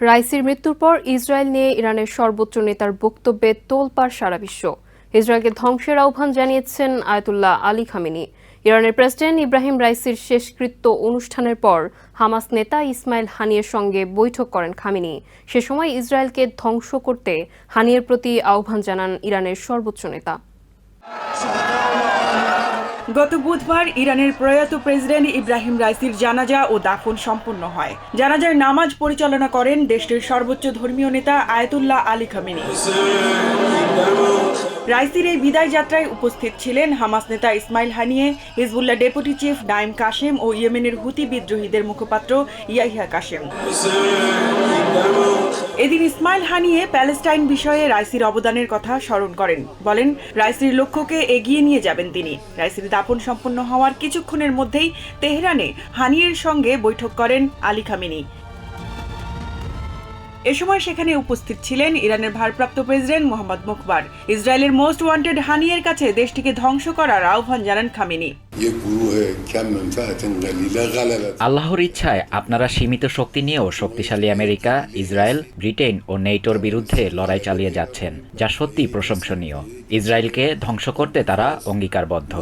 রাইসির মৃত্যুর পর ইসরায়েল নিয়ে ইরানের সর্বোচ্চ নেতার বক্তব্যে তোলপাড় সারা বিশ্ব। ইসরায়েলকে ধ্বংসের আহ্বান জানিয়েছেন আয়াতুল্লাহ আলী খামেনি। ইরানের প্রেসিডেন্ট ইব্রাহিম রাইসির শেষকৃত্য অনুষ্ঠানের পর হামাস নেতা ইসমাইল হানিয়ের সঙ্গে বৈঠক করেন খামিনি। সে সময় ইসরায়েলকে ধ্বংস করতে হানিয়ের প্রতি আহ্বান জানান ইরানের সর্বোচ্চ নেতা। গত বুধবার ইরানের প্রয়াত প্রেসিডেন্ট ইব্রাহিম রাইসির জানাজা ও দাফন সম্পন্ন হয়। জানাজার নামাজ পরিচালনা করেন দেশটির সর্বোচ্চ ধর্মীয় নেতা আয়াতুল্লাহ আলী খামেনি। রাইসির এই বিদায় যাত্রায় উপস্থিত ছিলেন হামাস নেতা Ismail Haniyeh, Hezbollah deputy chief Naim Qassem ও ইয়েমেনের হুতি বিদ্রোহীদের মুখপাত্র ইয়াহিয়া কাশেম। এদিন ইসমাইল হানিয়ে প্যালেস্টাইন বিষয়ে রাইসির অবদানের কথা স্মরণ করেন। বলেন, রাইসির লক্ষ্যকে এগিয়ে নিয়ে যাবেন তিনি। রাইসির দাপন সম্পন্ন হওয়ার কিছুক্ষণের মধ্যেই তেহরানে হানিয়ের সঙ্গে বৈঠক করেন আলী খামিনি। এ সময় সেখানে উপস্থিত ছিলেন ইরানের ভারপ্রাপ্ত প্রেসিডেন্ট মোহাম্মদ মুখবার ইসরায়েলের মোস্ট ওয়ান্টেড হানিয়ের কাছে দেশটিকে ধ্বংস করার আহ্বান জানান খামিনি। আল্লাহর ইচ্ছায় আপনারা সীমিত শক্তি নিয়েও শক্তিশালী আমেরিকা ইসরায়েল ব্রিটেন ও নেইটোর বিরুদ্ধে লড়াই চালিয়ে যাচ্ছেন যা সত্যি প্রশংসনীয়। ইসরায়েলকে ধ্বংস করতে তারা অঙ্গীকারবদ্ধ।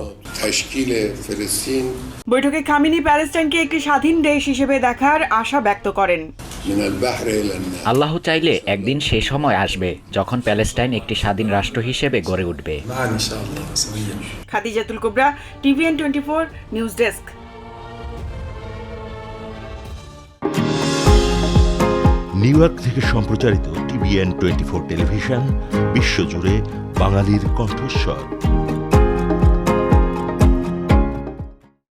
বৈঠকে খামিনি প্যালেস্টাইনকে একটি স্বাধীন দেশ হিসেবে দেখার আশা ব্যক্ত করেন। আল্লাহ চাইলে একদিন সে সময় আসবে যখন প্যালেস্টাইন একটি স্বাধীন রাষ্ট্র হিসেবে গড়ে উঠবে। Khadijatul Kubra TVN twenty four news desk. New York থেকে সম্প্রচারিত টিভিএন টোয়েন্টি ফোর টেলিভিশন বিশ্বজুড়ে বাঙালির কণ্ঠস্বর।